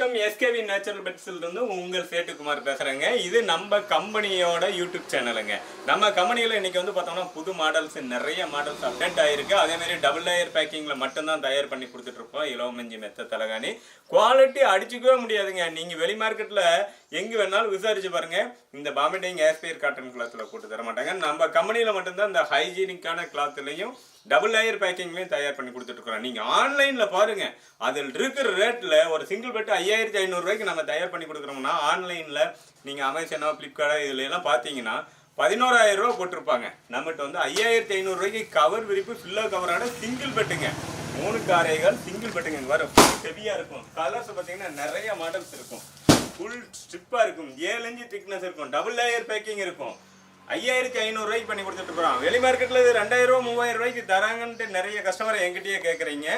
வணக்கம் SKV natural பெட்ஸில் இருந்து உங்கள் சேட்டுக்குமார் பேசுகிறேங்க இது நம்ம கம்பெனியோட யூடியூப் சேனலுங்க நம்ம கம்பெனியில் இன்றைக்கி வந்து பார்த்தோம்னா புது மாடல்ஸ் நிறைய மாடல்ஸ் அப்டேட் ஆகிருக்கு அதே மாதிரி டபுள் லேயர் பேக்கிங்கில் மட்டும்தான் தயார் பண்ணி கொடுத்துட்ருப்போம் இளவமஞ்சி மெத்த தலகாணி. குவாலிட்டி அடிச்சுக்கவே முடியாதுங்க. நீங்கள் வெளி மார்க்கெட்டில் எங்கே வேணாலும் விசாரிச்சு பாருங்க. இந்த பாம்பேடிங் ஏஸ்பியர் காட்டன் கிளாத்தில் போட்டு தர மாட்டாங்க நம்ம கம்பெனியில் மட்டும்தான் இந்த ஹைஜீனிக்கான கிளாத்துலேயும் டபுள் லேயர் பேக்கிங்லேயும் தயார் பண்ணி கொடுத்துட்ருக்குறோம் நீங்கள் ஆன்லைனில் பாருங்கள் அதில் இருக்கிற ரேட்டில் ஒரு சிங்கிள் பெட் ஐயாயிரத்தி ஐநூறுரூவாய்க்கு நம்ம தயார் பண்ணி கொடுக்குறோம்னா ஆன்லைனில் நீங்கள் அமேசானோ ஃப்ளிப்கார்ட்டோ இதில் எல்லாம் பார்த்தீங்கன்னா பதினோராயிரம் ரூபா போட்டிருப்பாங்க. நம்மகிட்ட வந்து ஐயாயிரத்தி ஐநூறுரூவாய்க்கு கவர் விரிப்பு ஃபில்லோ கவரோட சிங்கிள் பெட்டுங்க மூணு காரைகள் சிங்கிள் பெட்டுங்க வரும் ஹெவியாக இருக்கும். கலர்ஸ் பார்த்தீங்கன்னா நிறைய மாடல்ஸ் இருக்கும். ஃபுல் ஸ்ட்ரிப்பாக இருக்கும். ஏழு இன்ச்சு திக்னஸ் இருக்கும். டபுள் லேயர் பேக்கிங் இருக்கும். ஐயாயிரத்தி ஐநூறுரூவாய்க்கு பண்ணி கொடுத்துட்டு போகிறோம் வெளி மார்க்கெட்டில் இது ரெண்டாயிரம் ரூபா மூவாயிரம் ரூபாய்க்கு தராங்கன்ட்டு நிறைய கஸ்டமர் என்கிட்டயே கேட்குறீங்க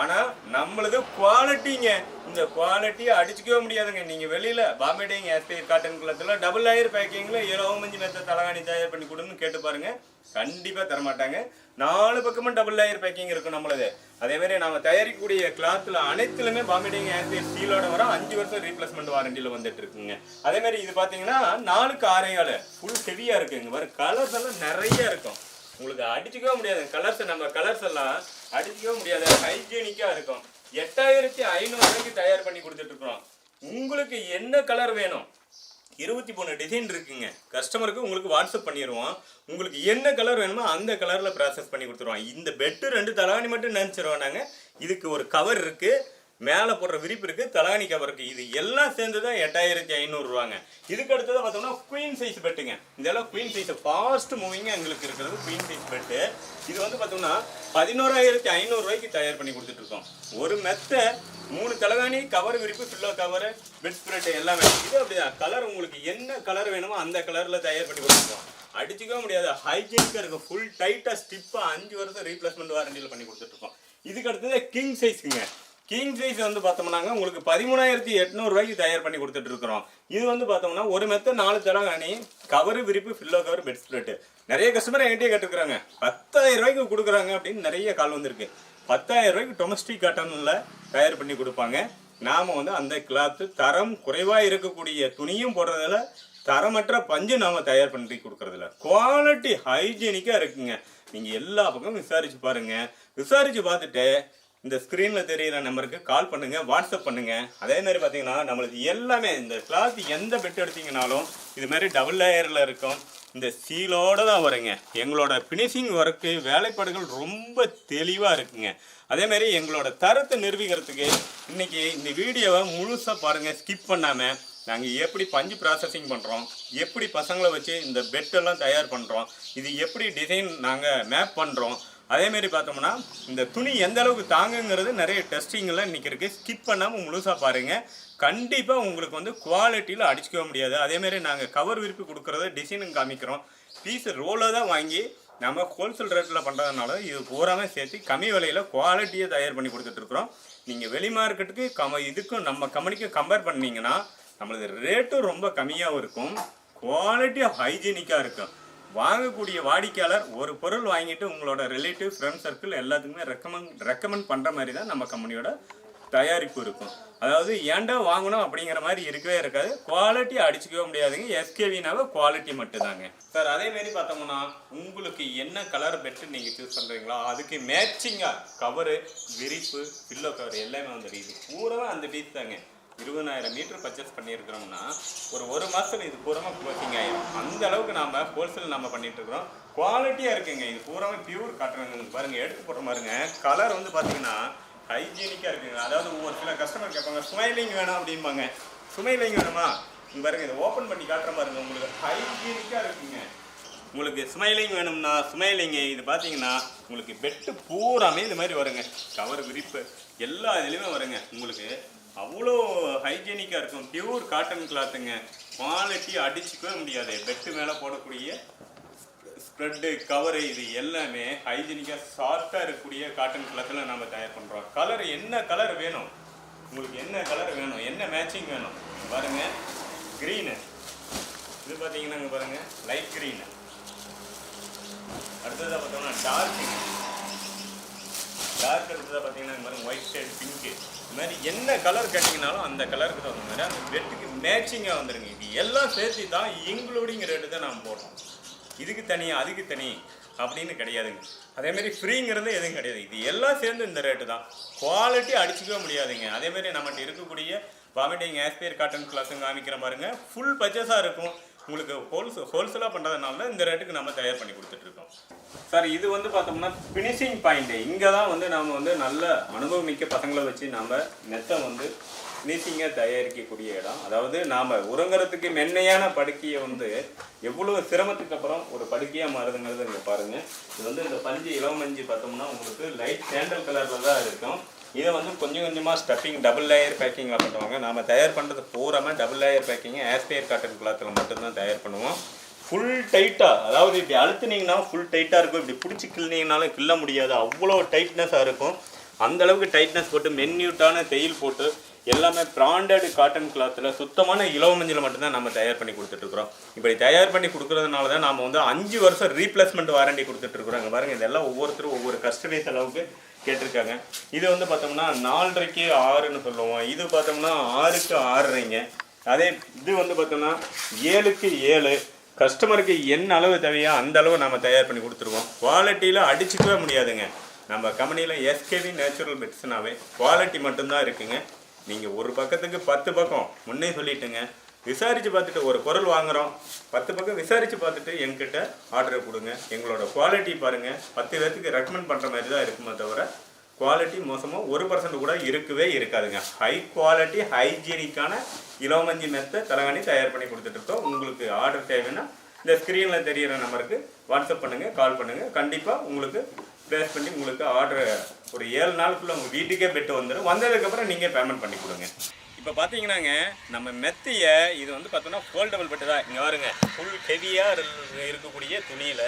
ஆனால் நம்மளது குவாலிட்டிங்க இந்த குவாலிட்டியை அடிச்சுக்கவே முடியாதுங்க. நீங்கள் வெளியில் பாம்பேடிங் எஸ்பி காட்டன் குளத்தில் டபுள் லேயர் பேக்கிங்கில் இருபத்தஞ்சு மெத்த தலகாணி தயார் பண்ணி கொடுன்னு கேட்டு பாருங்கள் கண்டிப்பாக தரமாட்டாங்க. நாலு பக்கமும் டபுள் லேயர் பேக்கிங் இருக்கும் நம்மளது. அதே மாதிரி தயாரிக்கக்கூடிய கிளாத்தில் அனைத்துலுமே பாம்பேடிங் ஆஸ்பி ஸ்டீலோட வர அஞ்சு வருஷம் ரீப்ளேஸ்மெண்ட் வாரண்டியில் வந்துட்டு இருக்குங்க. அதே மாதிரி இது பார்த்தீங்கன்னா நாலுக்கு ஆறையால் ஃபுல் ஹெவியாக இருக்குங்க. வர கலர்ஸ் எல்லாம் நிறைய இருக்கும். உங்களுக்கு அடிச்சுக்கவே முடியாது. கலர்ஸ் நம்ம கலர்ஸ் எல்லாம் அடிச்சுக்கவே முடியாது. ஹைஜீனிக்காக இருக்கும். எட்டாயிரத்தி ஐநூறுரூவாய்க்கு தயார் பண்ணி கொடுத்துட்ருக்குறோம் உங்களுக்கு என்ன கலர் வேணும்? இருபத்தி மூணு டிசைன் இருக்குங்க. கஸ்டமருக்கு உங்களுக்கு வாட்ஸ்அப் பண்ணிடுவோம் உங்களுக்கு என்ன கலர் வேணுமோ அந்த கலரில் ப்ராசஸ் பண்ணி கொடுத்துருவோம். இந்த பெட்டு ரெண்டு தலாணி மட்டும் நினச்சிருவோம் நாங்கள் இதுக்கு ஒரு கவர் இருக்குது மேலே போடுற விரிப்பு இருக்குது தலகாணி கவர் இருக்குது இது எல்லாம் சேர்ந்து தான் எட்டாயிரத்தி ஐநூறுரூவாங்க இதுக்கு அடுத்தது பார்த்தோம்னா குயின் சைஸ் பெட்டுங்க இதெல்லாம் குயின் சைஸ் ஃபாஸ்ட் மூவிங்க எங்களுக்கு இருக்கிறது குயின் சைஸ் பெட்டு இது வந்து பார்த்தோம்னா பதினோராயிரத்தி ஐநூறுரூவாய்க்கு தயார் பண்ணி கொடுத்துட்ருக்கோம் ஒரு மெத்தை மூணு தலகாணி கவர் விரிப்பு ஃபில்லோ கவர் பெட் ஸ்ப்ரெட் எல்லாமே. இது அப்படிதான். கலர் உங்களுக்கு என்ன கலர் வேணுமோ அந்த கலரில் தயார் பண்ணி கொடுத்துருக்கோம். அடிச்சுக்கவே முடியாது. ஹைஜீனிக்காக இருக்கும் ஃபுல் டைட்டாக ஸ்டிப்பாக அஞ்சு வருஷம் ரீப்ளேஸ்மெண்ட் வாரண்டியில் பண்ணி கொடுத்துட்ருக்கோம் இதுக்கு அடுத்தது கிங் சைஸுங்க கிங் சைஸ் வந்து பார்த்தோம்னாங்க உங்களுக்கு பதிமூணாயிரத்தி எட்நூறுவாய்க்கு தயார் பண்ணி கொடுத்துட்டு இருக்கிறோம். இது வந்து பார்த்தோம்னா ஒரு மெத்த நாலு தலகாணி கவர் விரிப்பு ஃபில்லோ கவர் பெட் ஸ்பிளட்டு நிறைய கஸ்டமர் என்கிட்டயே கட்டுக்கிறாங்க பத்தாயிரம் ரூபாய்க்கு கொடுக்குறாங்க அப்படின்னு நிறைய கால் வந்திருக்கு. பத்தாயிரம் ரூபாய்க்கு டொமஸ்டிக் காட்டனில் தயார் பண்ணி கொடுப்பாங்க. நாம் வந்து அந்த கிளாத்து தரம் குறைவாக இருக்கக்கூடிய துணியும் போடுறதில்ல தரமற்ற பஞ்சு நாம் தயார் பண்ணி கொடுக்குறதில்ல. குவாலிட்டி ஹைஜீனிக்காக இருக்குங்க. நீங்கள் எல்லா பக்கமும் விசாரித்து பாருங்கள் விசாரித்து பார்த்துட்டு இந்த ஸ்க்ரீனில் தெரியிற நம்பருக்கு கால் பண்ணுங்க வாட்ஸ்அப் பண்ணுங்க. அதே மாதிரி பார்த்தீங்கன்னா நம்மளுக்கு எல்லாமே இந்த கிளாத் எந்த பெட் எடுத்தீங்கனாலும் இது மாதிரி டபுள் லேயரில் இருக்கும். இந்த சீலோட தான் வருங்க. எங்களோட ஃபினிஷிங் ஒர்க்கு வேலைப்பாடுகள் ரொம்ப தெளிவாக இருக்குங்க. அதேமாரி எங்களோட தரத்தை நிரூபிக்கிறதுக்கு இன்னைக்கு இந்த வீடியோவை முழுசாக பாருங்கள் ஸ்கிப் பண்ணாமல் நாங்கள் எப்படி பஞ்சு ப்ராசஸிங் பண்ணுறோம் எப்படி பசங்களை வச்சு இந்த பெட்டெல்லாம் தயார் பண்ணுறோம் இது எப்படி டிசைன் நாங்கள் மேப் பண்ணுறோம் அதேமாரி பார்த்தோம்னா இந்த துணி எந்த அளவுக்கு தாங்குங்கிறது நிறைய டெஸ்டிங்கெல்லாம் இன்றைக்கி இருக்குது ஸ்கிப் பண்ணாமல் முழுசாக பாருங்கள் கண்டிப்பாக உங்களுக்கு வந்து குவாலிட்டியில் அடிச்சுக்கவே முடியாது. அதேமாரி நாங்கள் கவர் விருப்பி கொடுக்குறத டிசைனும் காமிக்கிறோம். பீஸ் ரோலாக தான் வாங்கி நம்ம ஹோல்சேல் ரேட்டில் பண்ணுறதுனால இது பூராமே சேர்த்து கம்மி விலையில் குவாலிட்டியை தயார் பண்ணி கொடுத்துட்ருக்குறோம் நீங்கள் வெளி மார்க்கெட்டுக்கு கம இதுக்கும் நம்ம கம்பெனிக்கும் கம்பேர் பண்ணிங்கன்னா நம்மளது ரேட்டும் ரொம்ப கம்மியாகவும் இருக்கும். குவாலிட்டியாக ஹைஜீனிக்காக இருக்கும். வாங்கக்கூடிய வாடிக்கையாளர் ஒரு பொருள் வாங்கிட்டு உங்களோட ரிலேட்டிவ் ஃப்ரெண்ட் சர்க்கிள் எல்லாத்துக்குமே ரெக்கமெண்ட் ரெக்கமெண்ட் பண்ணுற மாதிரி தான் நம்ம கம்பெனியோட தயாரிப்பு இருக்கும். அதாவது ஏன்டா வாங்கணும் அப்படிங்கிற மாதிரி இருக்கவே இருக்காது. குவாலிட்டி அடிச்சுக்கவே முடியாதுங்க. எஸ்கேவினாவே குவாலிட்டி மட்டும்தாங்க. சார் அதேமாரி பார்த்தோம்னா உங்களுக்கு என்ன கலர் பெட்டு நீங்கள் சூஸ் பண்ணுறீங்களோ அதுக்கு மேட்சிங்காக கவரு விரிப்பு பில்லோ கவர் எல்லாமே வந்து இது பூராவே அந்த டீஸ் தாங்க. இருபதாயிரம் மீட்டர் பர்ச்சேஸ் பண்ணியிருக்கிறோம்னா ஒரு ஒரு மாதத்தில் இது பூரமாக க்ளோசிங் ஆகிடும் அந்த அளவுக்கு நாம் ஹோல்சேல் நம்ம பண்ணிட்டு இருக்கிறோம் குவாலிட்டியாக இருக்குங்க. இது பூராமே பியூர் காட்டுறேங்க பாருங்கள் எடுத்து போடுற பாருங்க கலர் வந்து பார்த்தீங்கன்னா ஹைஜீனிக்காக இருக்குங்க. அதாவது ஒவ்வொரு சில கஸ்டமர் கேட்பாங்க ஸ்மைலிங் வேணும் அப்படிம்பாங்க. ஸ்மைலிங் வேணுமா? இங்கே பாருங்கள் இதை ஓப்பன் பண்ணி காட்டுற பாருங்க உங்களுக்கு ஹைஜீனிக்காக இருக்குங்க. உங்களுக்கு ஸ்மைலிங் வேணும்னா ஸ்மைலிங்கு இது பார்த்தீங்கன்னா உங்களுக்கு பெட்டு பூராமே இது மாதிரி வருங்க. கவர் விரிப்பு எல்லா இதுலேயுமே வருங்க. உங்களுக்கு அவ்வளோ ஹைஜீனிக்காக இருக்கும். பியூர் காட்டன் கிளாத்துங்க குவாலிட்டி அடிச்சுக்கவே முடியாது. பெட்டு மேலே போடக்கூடிய ஸ்ப்ரெட்டு கவரு இது எல்லாமே ஹைஜீனிக்காக சாஃப்டாக இருக்கக்கூடிய காட்டன் கிளாத்தில் நம்ம தயார் பண்ணுறோம் கலர் என்ன கலர் வேணும்? உங்களுக்கு என்ன கலர் வேணும்? என்ன மேட்சிங் வேணும்? பாருங்கள் க்ரீனு இது பார்த்தீங்கன்னா பாருங்கள் லைட் க்ரீனு அடுத்ததாக பார்த்தோம்னா டார்க்குங்க டார்க் அடுத்ததாக பார்த்தீங்கன்னா பாருங்கள் பாருங்க. ஒயிட் ஷேட் பிங்க்கு இது மாதிரி என்ன கலர் கட்டிங்கனாலும் அந்த கலருக்கு தகுந்த மாதிரி அந்த பெட்டுக்கு மேட்சிங்காக வந்துடுங்க இது எல்லாம் சேர்த்து தான் இன்க்ளூடிங் ரேட்டு தான் நாம் போடுறோம். இதுக்கு தனி அதுக்கு தனி அப்படின்னு கிடையாதுங்க. அதேமாரி ஃப்ரீங்கிறது எதுவும் கிடையாது. இது எல்லாம் சேர்ந்து இந்த ரேட்டு தான். குவாலிட்டி அடிச்சுக்கவே முடியாதுங்க. அதேமாரி நம்மகிட்ட இருக்கக்கூடிய வாமிட்டிங் ஆஸ்பியர் காட்டன் கிளாஸும் காமிக்கிற பாருங்க. ஃபுல் பர்ச்சேஸாக இருக்கும். உங்களுக்கு ஹோல்ஸ் ஹோல்சேலாக பண்ணுறதுனால இந்த ரேட்டுக்கு நம்ம தயார் பண்ணி கொடுத்துட்ருக்கோம் சார் இது வந்து பார்த்தோம்னா ஃபினிஷிங் பாயிண்ட்டு இங்கே தான் வந்து நாம் வந்து நல்ல அனுபவமிக்க பசங்களை வச்சு நாம் மெத்தை வந்து ஃபினிஷிங்காக தயாரிக்கக்கூடிய இடம். அதாவது நாம் உறங்குறதுக்கு மென்மையான படுக்கையை வந்து எவ்வளோ சிரமத்துக்கு அப்புறம் ஒரு படுக்கையாக மாறுதுங்கிறது இங்கே பாருங்கள் இது வந்து இந்த பஞ்சு இளமஞ்சு பார்த்தோம்னா உங்களுக்கு லைட் சேண்டல் கலரில் தான் இருக்கும். இதை வந்து கொஞ்சம் கொஞ்சமாக ஸ்டஃபிங் டபுள் லேயர் பேக்கிங்கில் பண்ணுவாங்க. நாம் தயார் பண்ணுறது பூராமே டபுள் லேயர் பேக்கிங் ஆஸ்பியர் காட்டன் கிளாத்தில் மட்டும்தான் தயார் பண்ணுவோம். ஃபுல் டைட்டாக அதாவது இப்படி அழுத்துனீங்கன்னா ஃபுல் டைட்டாக இருக்கும். இப்படி பிடிச்சி கிள்ளினீங்கனாலும் கிள்ள முடியாது. அவ்வளோ டைட்னஸாக இருக்கும். அந்தளவுக்கு டைட்னஸ் போட்டு மென்யூட்டான தையல் போட்டு எல்லாமே பிராண்டட் காட்டன் கிளாத்தில் சுத்தமான இலவ மஞ்சள் மட்டும்தான் நம்ம தயார் பண்ணி கொடுத்துட்ருக்குறோம் இப்படி தயார் பண்ணி கொடுக்குறதுனால தான் நம்ம வந்து அஞ்சு வருஷம் ரீப்ளேஸ்மெண்ட் வாரண்டி கொடுத்துட்ருக்குறோம் இங்கே பாருங்கள் இதெல்லாம் ஒவ்வொருத்தரும் ஒவ்வொரு கஸ்டமைஸ் அளவுக்கு கேட்டிருக்காங்க. இது வந்து பார்த்தோம்னா நாலரைக்கு ஆறுன்னு சொல்லுவோம். இது பார்த்தோம்னா ஆறுக்கு ஆறுறீங்க அதே இது வந்து பார்த்தோம்னா ஏழுக்கு ஏழு. கஸ்டமருக்கு என்ன அளவு தேவையோ அந்த அளவு நம்ம தயார் பண்ணி கொடுத்துருவோம். குவாலிட்டியில் அடிச்சுக்கவே முடியாதுங்க. நம்ம கம்பெனியில் எஸ்கேவி நேச்சுரல் மெடிசனாகவே குவாலிட்டி மட்டும்தான் இருக்குங்க. நீங்கள் ஒரு பக்கத்துக்கு பத்து பக்கம் முன்னே சொல்லிட்டுங்க. விசாரித்து பார்த்துட்டு ஒரு பொருள் வாங்குகிறோம் பத்து பக்கம் விசாரித்து பார்த்துட்டு எங்கிட்ட ஆர்டர் கொடுங்க. எங்களோட குவாலிட்டி பாருங்கள் பத்து பேர்த்துக்கு ரெக்கமெண்ட் பண்ணுற மாதிரி தான் இருக்குமே தவிர குவாலிட்டி மோசமாக ஒரு பர்சன்ட் கூட இருக்கவே இருக்காதுங்க. ஹை குவாலிட்டி ஹைஜீனிக்கான இளவமஞ்சி மெத்தை தலகாணி தயார் பண்ணி கொடுத்துட்ருக்கோம் உங்களுக்கு ஆர்டர் தேவைன்னா இந்த ஸ்க்ரீனில் தெரியிற நம்பருக்கு வாட்ஸ்அப் பண்ணுங்கள் கால் பண்ணுங்கள் கண்டிப்பாக உங்களுக்கு ப்ளேஸ் பண்ணி உங்களுக்கு ஆர்டர் ஒரு ஏழு நாளுக்குள்ளே உங்கள் வீட்டுக்கே பெட்டு வந்துடும் வந்ததுக்கப்புறம் நீங்கள் பேமெண்ட் பண்ணி கொடுங்க. இப்போ பார்த்தீங்கன்னாங்க நம்ம மெத்தையை இது வந்து பார்த்தோன்னா ஃபோல்டபுள் பெட்டு தான். இங்கே வருங்க ஃபுல் ஹெவியாக இருக்கக்கூடிய துணியில்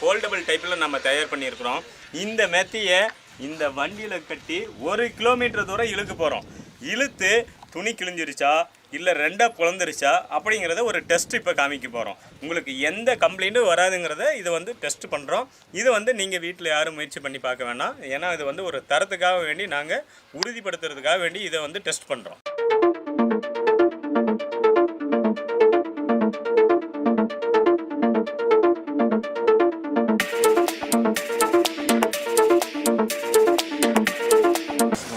ஃபோல்டபுள் டைப்பில் நம்ம தயார் பண்ணியிருக்கிறோம். இந்த மெத்தையை இந்த வண்டியில் கட்டி ஒரு கிலோமீட்டர் தூரம் இழுக்க போகிறோம் இழுத்து துணி கிழிஞ்சிருச்சா? இல்லை ரெண்டாக பிளந்துருச்சா அப்படிங்கிறத ஒரு டெஸ்ட் இப்போ காமிக்க போகிறோம் உங்களுக்கு எந்த கம்ப்ளைண்ட்டும் வராதுங்கிறத இதை வந்து டெஸ்ட் பண்ணுறோம் இது வந்து நீங்கள் வீட்டில் யாரும் முயற்சி பண்ணி பார்க்க வேணாம். ஏன்னா இது வந்து ஒரு தரத்துக்காக வேண்டி நாங்கள் உறுதிப்படுத்துறதுக்காக வேண்டி இதை வந்து டெஸ்ட் பண்ணுறோம்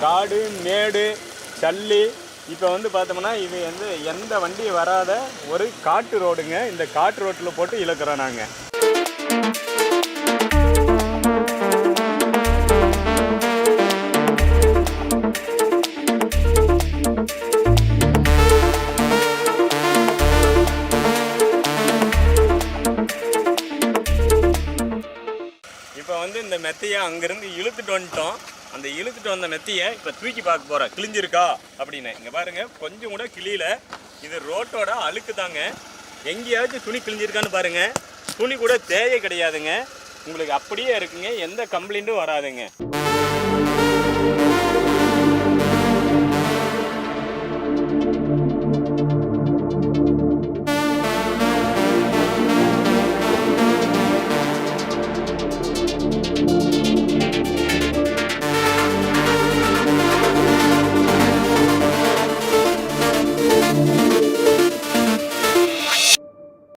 காடு மேடு சல்லி. இப்போ வந்து பார்த்தோம்னா இது வந்து எந்த வண்டி வராத ஒரு காட்டு ரோடுங்க. இந்த காட்டு ரோட்டில் போட்டு இழுக்கிறோம் நாங்கள் இப்போ வந்து இந்த மெத்தையை அங்கேருந்து இழுத்துட்டு வந்துட்டோம். அந்த இழுத்துட்டு வந்த நெத்தியை இப்போ தூக்கி பார்க்க போகிறேன் கிழிஞ்சிருக்கா? அப்படின்னு. இங்கே பாருங்கள் கொஞ்சம் கூட கிளியில். இது ரோட்டோட அழுக்கு தாங்க. எங்கேயாச்சும் துணி கிழிஞ்சிருக்கான்னு பாருங்கள் துணி கூட தேய கிடையாதுங்க. உங்களுக்கு அப்படியே இருக்குங்க. எந்த கம்ப்ளைண்ட்டும் வராதுங்க.